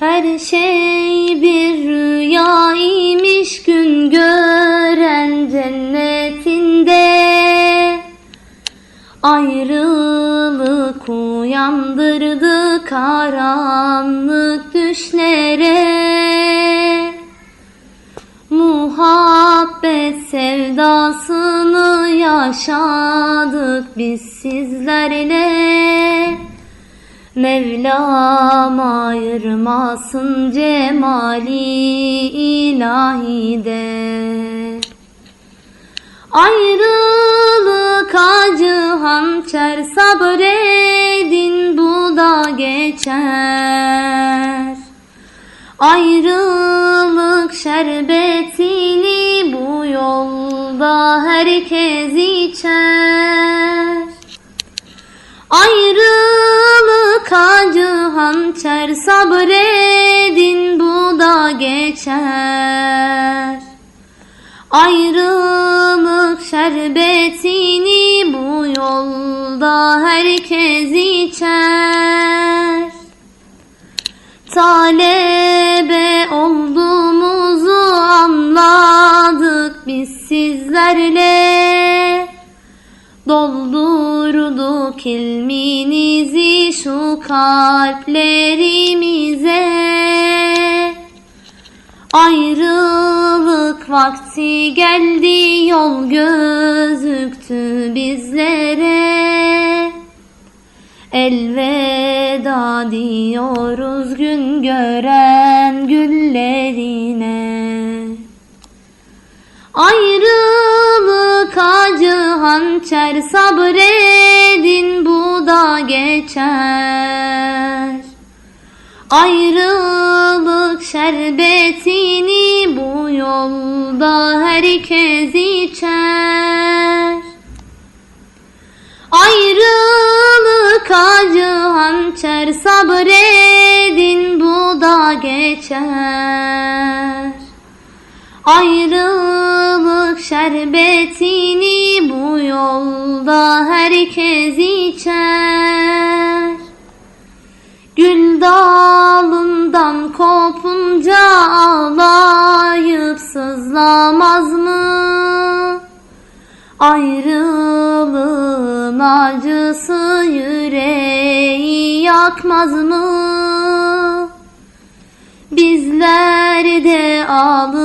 Her şey bir rüyaymış gün gören cennetinde. Ayrılık uyandırdı karanlık düşlere. Muhabbet sevdasını yaşadık biz sizlerle Mevlam ayırmasın cemali ilahide Ayrılık acı hançer sabredin bu da geçer. Ayrılık şerbetini bu yolda herkes içer. Ayrılık acı hançer sabredin bu da geçer. Ayrılık şerbetini bu yolda herkes içer. Talebe olduğumuzu anladık biz sizlerle Doldurduk ilminizi şu kalplerimize. Ayrılık vakti geldi yol gözüktü bizlere. Elveda diyoruz gün gören güllerine. Ayrılık hançer sabredin bu da geçer. Ayrılık şerbetini bu yolda herkes içer. Ayrılık acı hançer sabredin bu da geçer. Ayrılık şerbetini bu yolda herkes içer Gül dalından kopunca ağlayıp sızlamaz mı? Ayrılığın acısı yüreği yakmaz mı? Bizler de ağlıyor